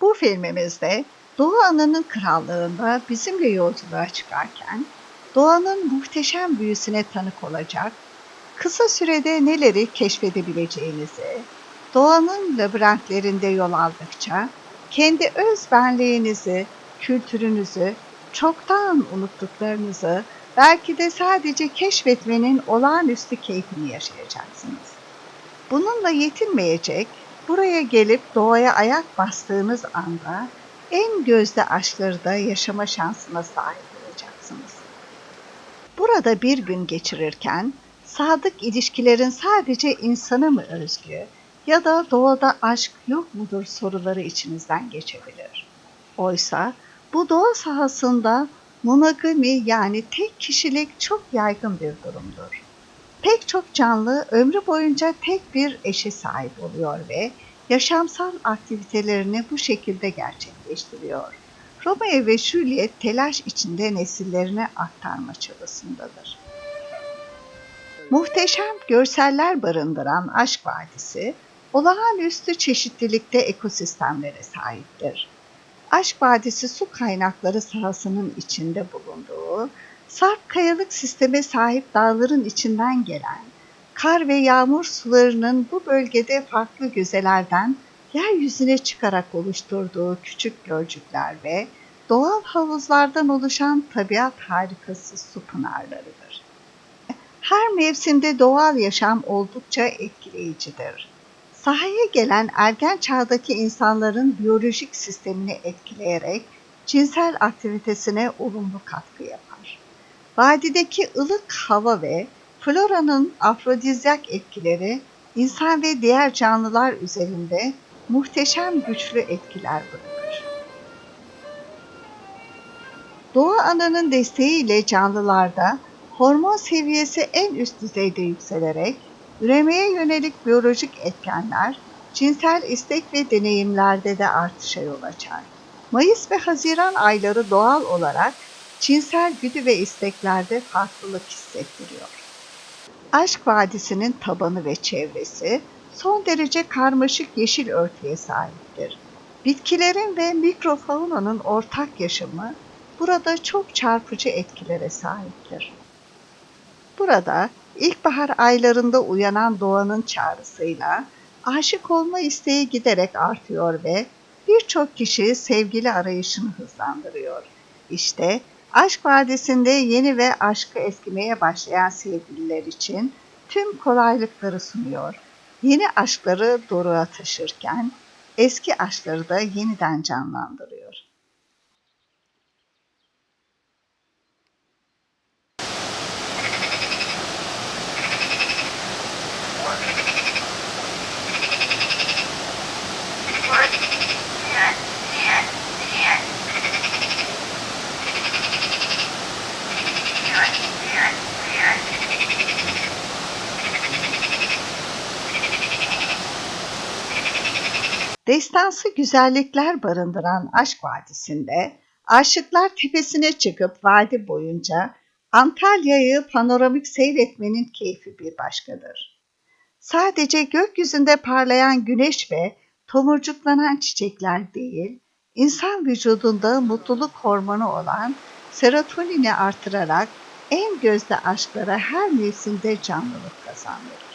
Bu filmimizde Doğu Ana'nın krallığında bizimle yolculuğa çıkarken doğanın muhteşem büyüsüne tanık olacak, kısa sürede neleri keşfedebileceğinizi, doğanın labirentlerinde yol aldıkça kendi öz benliğinizi, kültürünüzü, çoktan unuttuklarınızı belki de sadece keşfetmenin olağanüstü keyfini yaşayacaksınız. Bununla yetinmeyecek, buraya gelip doğaya ayak bastığınız anda en gözde aşkları da yaşama şansına sahip olacaksınız. Burada bir gün geçirirken sadık ilişkilerin sadece insana mı özgü ya da doğada aşk yok mudur soruları içinizden geçebilir. Oysa bu doğa sahasında monogami yani tek kişilik çok yaygın bir durumdur. Pek çok canlı ömrü boyunca tek bir eşe sahip oluyor ve yaşamsal aktivitelerini bu şekilde gerçekleştiriyor. Romeo ve Juliet telaş içinde nesillerine aktarma çabasındadır. Muhteşem görseller barındıran Aşk Vadisi, olağanüstü çeşitlilikte ekosistemlere sahiptir. Aşk Vadisi su kaynakları sahasının içinde bulunduğu, sarp kayalık sisteme sahip dağların içinden gelen, kar ve yağmur sularının bu bölgede farklı gözelerden yeryüzüne çıkarak oluşturduğu küçük gölcükler ve doğal havuzlardan oluşan tabiat harikası su pınarlarıdır. Her mevsimde doğal yaşam oldukça etkileyicidir. Sahaya gelen ergen çağdaki insanların biyolojik sistemini etkileyerek cinsel aktivitesine olumlu katkı yapar. Vadideki ılık hava ve floranın afrodizyak etkileri insan ve diğer canlılar üzerinde muhteşem güçlü etkiler bırakır. Doğa ananın desteğiyle canlılarda hormon seviyesi en üst düzeyde yükselerek üremeye yönelik biyolojik etkenler cinsel istek ve deneyimlerde de artışa yol açar. Mayıs ve Haziran ayları doğal olarak cinsel güdü ve isteklerde farklılık hissettiriyor. Aşk Vadisi'nin tabanı ve çevresi son derece karmaşık yeşil örtüye sahiptir. Bitkilerin ve mikrofaunanın ortak yaşamı burada çok çarpıcı etkilere sahiptir. Burada ilkbahar aylarında uyanan doğanın çağrısıyla aşık olma isteği giderek artıyor ve birçok kişi sevgili arayışını hızlandırıyor. İşte Aşk Vadisi'nde yeni ve aşkı eskimeye başlayan sevgililer için tüm kolaylıkları sunuyor. Yeni aşkları doruğa taşırken eski aşkları da yeniden canlandırıyor. Destansı güzellikler barındıran Aşk Vadisi'nde aşıklar tepesine çıkıp vadi boyunca Antalya'yı panoramik seyretmenin keyfi bir başkadır. Sadece gökyüzünde parlayan güneş ve tomurcuklanan çiçekler değil, insan vücudunda mutluluk hormonu olan serotonini artırarak en gözde aşklara her mevsimde canlılık kazandırır.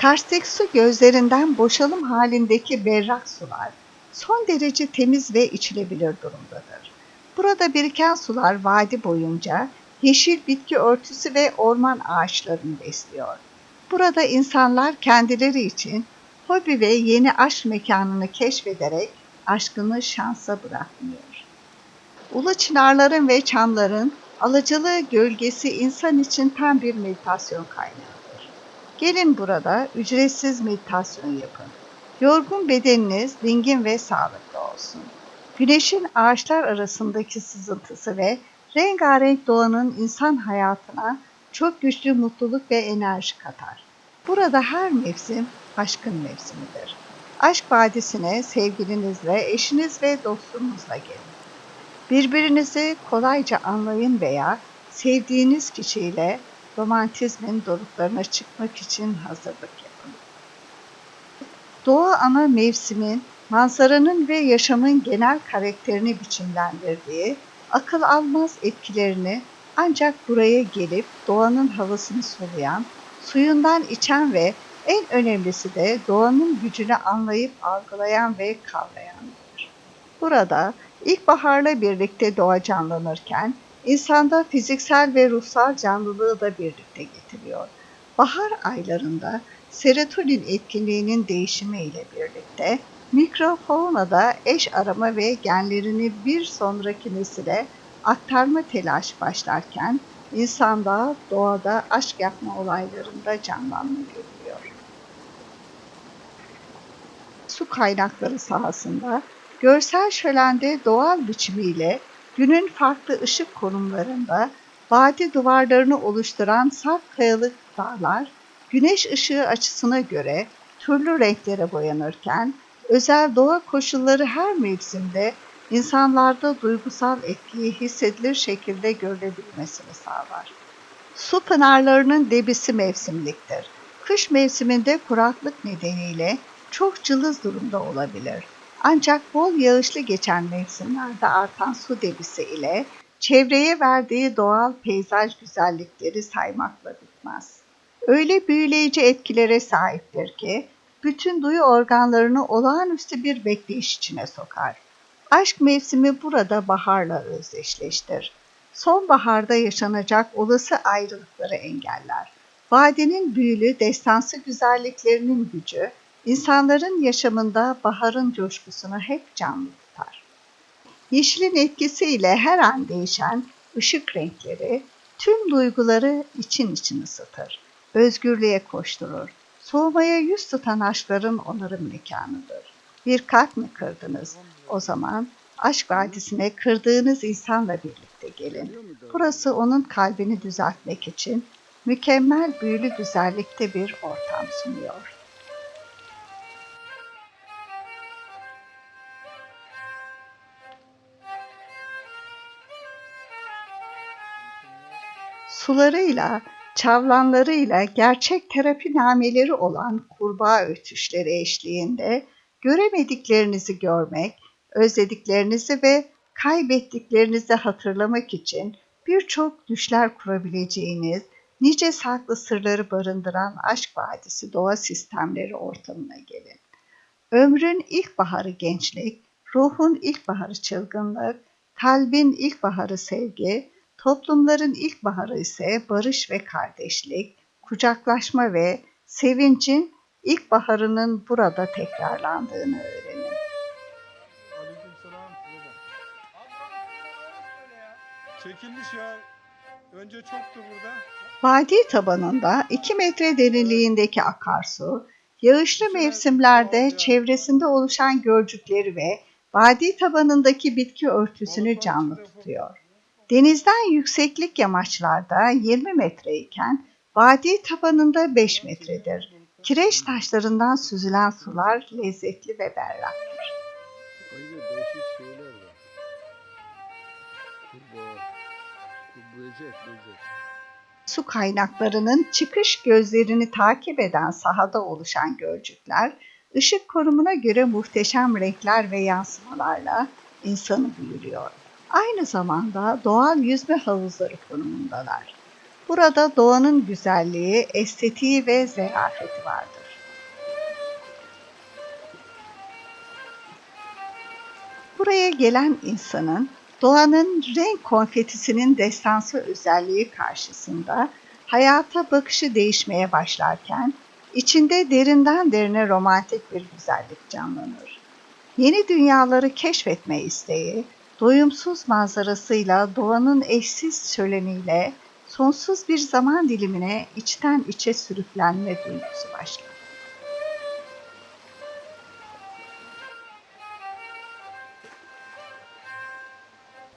Karstik su gözlerinden boşalım halindeki berrak sular son derece temiz ve içilebilir durumdadır. Burada biriken sular vadi boyunca yeşil bitki örtüsü ve orman ağaçlarını besliyor. Burada insanlar kendileri için hobi ve yeni aşk mekanını keşfederek aşkını şansa bırakmıyor. Ulu çınarların ve çamların alıcılı gölgesi insan için tam bir meditasyon kaynağı. Gelin burada ücretsiz meditasyon yapın. Yorgun bedeniniz dingin ve sağlıklı olsun. Güneşin ağaçlar arasındaki sızıntısı ve rengarenk doğanın insan hayatına çok güçlü mutluluk ve enerji katar. Burada her mevsim aşkın mevsimidir. Aşk vadisine sevgilinizle, eşiniz ve dostunuzla gelin. Birbirinizi kolayca anlayın veya sevdiğiniz kişiyle romantizmin doruklarına çıkmak için hazırlık yapın. Doğa ana mevsimin manzaranın ve yaşamın genel karakterini biçimlendirdiği, akıl almaz etkilerini ancak buraya gelip doğanın havasını soluyan, suyundan içen ve en önemlisi de doğanın gücünü anlayıp algılayan ve kavrayandır. Burada ilkbaharla birlikte doğa canlanırken insanda fiziksel ve ruhsal canlılığı da birlikte getiriyor. Bahar aylarında serotonin etkinliğinin değişimiyle birlikte mikrofaunada eş arama ve genlerini bir sonraki nesile aktarma telaş başlarken insanda doğada aşk yapma olaylarında canlanma görülüyor. Su kaynakları sahasında görsel şölende doğal biçimiyle günün farklı ışık konumlarında vadi duvarlarını oluşturan saf kayalık dağlar güneş ışığı açısına göre türlü renklere boyanırken özel doğa koşulları her mevsimde insanlarda duygusal etkiyi hissedilir şekilde görülebilmesini sağlar. Su pınarlarının debisi mevsimliktir. Kış mevsiminde kuraklık nedeniyle çok cılız durumda olabilir. Ancak bol yağışlı geçen mevsimlerde artan su debisi ile çevreye verdiği doğal peyzaj güzellikleri saymakla bitmez. Öyle büyüleyici etkilere sahiptir ki bütün duyu organlarını olağanüstü bir bekleyiş içine sokar. Aşk mevsimi burada baharla özdeşleştir. Sonbaharda yaşanacak olası ayrılıkları engeller. Vadinin büyülü destansı güzelliklerinin gücü, insanların yaşamında baharın coşkusunu hep canlı tutar. Yeşilin etkisiyle her an değişen ışık renkleri tüm duyguları için için ısıtır. Özgürlüğe koşturur. Soğumaya yüz tutan aşkların onarım mekanıdır. Bir kalp mi kırdınız? O zaman aşk vadisine kırdığınız insanla birlikte gelin. Burası onun kalbini düzeltmek için mükemmel büyülü güzellikte bir ortam sunuyor. Sularıyla, çavlanlarıyla gerçek terapi nameleri olan kurbağa ötüşleri eşliğinde göremediklerinizi görmek, özlediklerinizi ve kaybettiklerinizi hatırlamak için birçok düşler kurabileceğiniz, nice saklı sırları barındıran aşk vadisi doğa sistemleri ortamına gelin. Ömrün ilkbaharı gençlik, ruhun ilkbaharı çılgınlık, kalbin ilkbaharı sevgi, toplumların ilkbaharı ise barış ve kardeşlik, kucaklaşma ve sevincin ilkbaharının burada tekrarlandığını öğrenin. Çekilmiş ya. Önce çoktu burada. Vadi tabanında 2 metre derinliğindeki akarsu, yağışlı mevsimlerde çevresinde oluşan gölcükleri ve vadi tabanındaki bitki örtüsünü canlı tutuyor. Denizden yükseklik yamaçlarda 20 metre iken vadi tabanında 5 metredir. Kireç taşlarından süzülen sular lezzetli ve berraktır. Su kaynaklarının çıkış gözlerini takip eden sahada oluşan gölcükler, ışık konumuna göre muhteşem renkler ve yansımalarla insanı büyülüyor. Aynı zamanda doğal yüzme havuzları konumundalar. Burada doğanın güzelliği, estetiği ve zerafeti vardır. Buraya gelen insanın doğanın renk konfetisinin destansı özelliği karşısında hayata bakışı değişmeye başlarken içinde derinden derine romantik bir güzellik canlanır. Yeni dünyaları keşfetme isteği, doyumsuz manzarasıyla doğanın eşsiz şöleniyle sonsuz bir zaman dilimine içten içe sürüklenme duygusu başlar.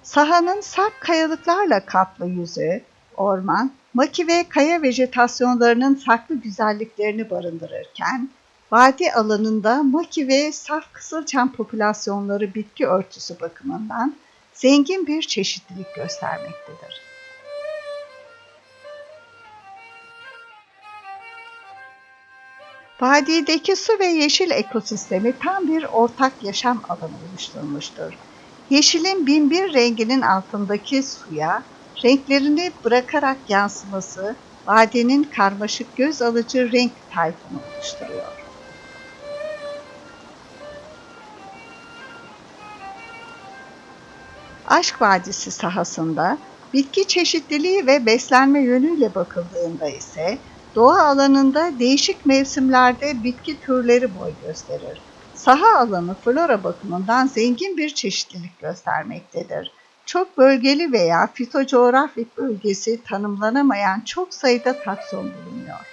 Sahanın sarp kayalıklarla kaplı yüzü, orman, maki ve kaya vejetasyonlarının farklı güzelliklerini barındırırken, vadi alanında maki ve saf kızılçam popülasyonları bitki örtüsü bakımından zengin bir çeşitlilik göstermektedir. Vadideki su ve yeşil ekosistemi tam bir ortak yaşam alanı oluşturmuştur. Yeşilin binbir renginin altındaki suya renklerini bırakarak yansıması vadinin karmaşık göz alıcı renk tayfını oluşturuyor. Aşk Vadisi sahasında bitki çeşitliliği ve beslenme yönüyle bakıldığında ise doğa alanında değişik mevsimlerde bitki türleri boy gösterir. Saha alanı flora bakımından zengin bir çeşitlilik göstermektedir. Çok bölgeli veya fitocoğrafik bölgesi tanımlanamayan çok sayıda takson bulunuyor.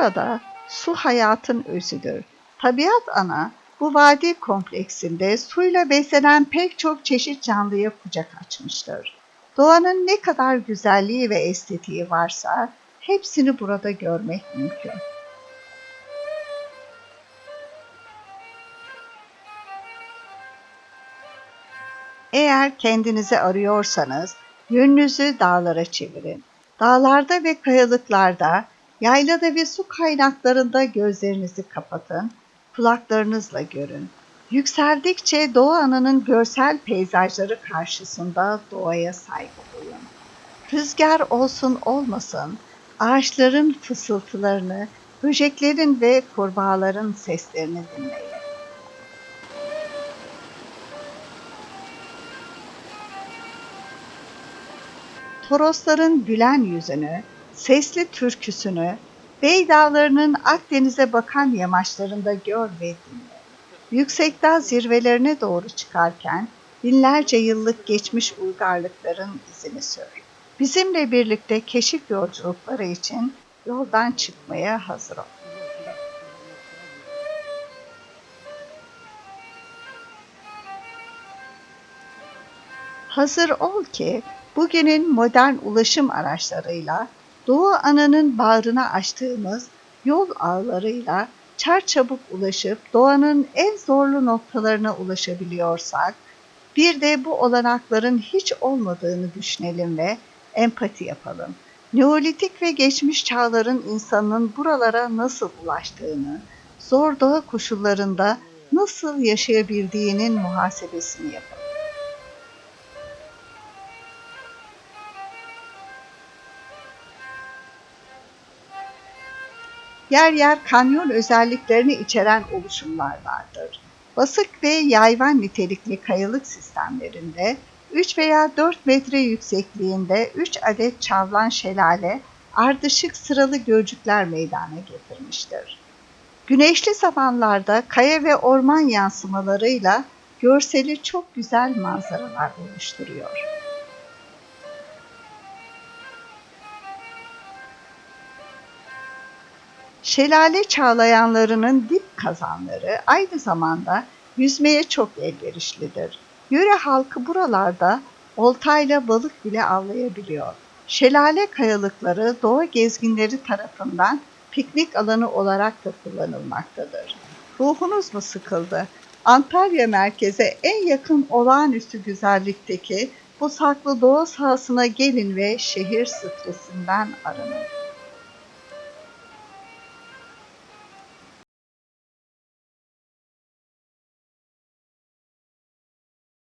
Burada su hayatın özüdür. Tabiat ana bu vadi kompleksinde suyla beslenen pek çok çeşit canlıya kucak açmıştır. Doğanın ne kadar güzelliği ve estetiği varsa hepsini burada görmek mümkün. Eğer kendinizi arıyorsanız yönünüzü dağlara çevirin. Dağlarda ve kayalıklarda, yaylada ve su kaynaklarında gözlerinizi kapatın, kulaklarınızla görün. Yükseldikçe Doğu Ana'nın görsel peyzajları karşısında doğaya saygı duyun. Rüzgar olsun olmasın, ağaçların fısıltılarını, böceklerin ve kurbağaların seslerini dinleyin. Torosların gülen yüzünü, sesli türküsünü, Bey Dağları'nın Akdeniz'e bakan yamaçlarında gör ve dinle. Yüksekdağ zirvelerine doğru çıkarken binlerce yıllık geçmiş uygarlıkların izini sür. Bizimle birlikte keşif yolculukları için yoldan çıkmaya hazır ol. Hazır ol ki bugünün modern ulaşım araçlarıyla Doğu Ana'nın bağrına açtığımız yol ağlarıyla çarçabuk ulaşıp doğanın en zorlu noktalarına ulaşabiliyorsak, bir de bu olanakların hiç olmadığını düşünelim ve empati yapalım. Neolitik ve geçmiş çağların insanının buralara nasıl ulaştığını, zor doğa koşullarında nasıl yaşayabildiğinin muhasebesini yapalım. Yer yer kanyon özelliklerini içeren oluşumlar vardır. Basık ve yayvan nitelikli kayalık sistemlerinde 3 veya 4 metre yüksekliğinde 3 adet çavlan şelale ardışık sıralı gölcükler meydana getirmiştir. Güneşli zamanlarda kaya ve orman yansımalarıyla görseli çok güzel manzaralar oluşturuyor. Şelale çağlayanlarının dip kazanları aynı zamanda yüzmeye çok elverişlidir. Yöre halkı buralarda oltayla balık bile avlayabiliyor. Şelale kayalıkları doğa gezginleri tarafından piknik alanı olarak da kullanılmaktadır. Ruhunuz mu sıkıldı? Antalya merkeze en yakın olağanüstü güzellikteki bu saklı doğa sahasına gelin ve şehir stresinden arının.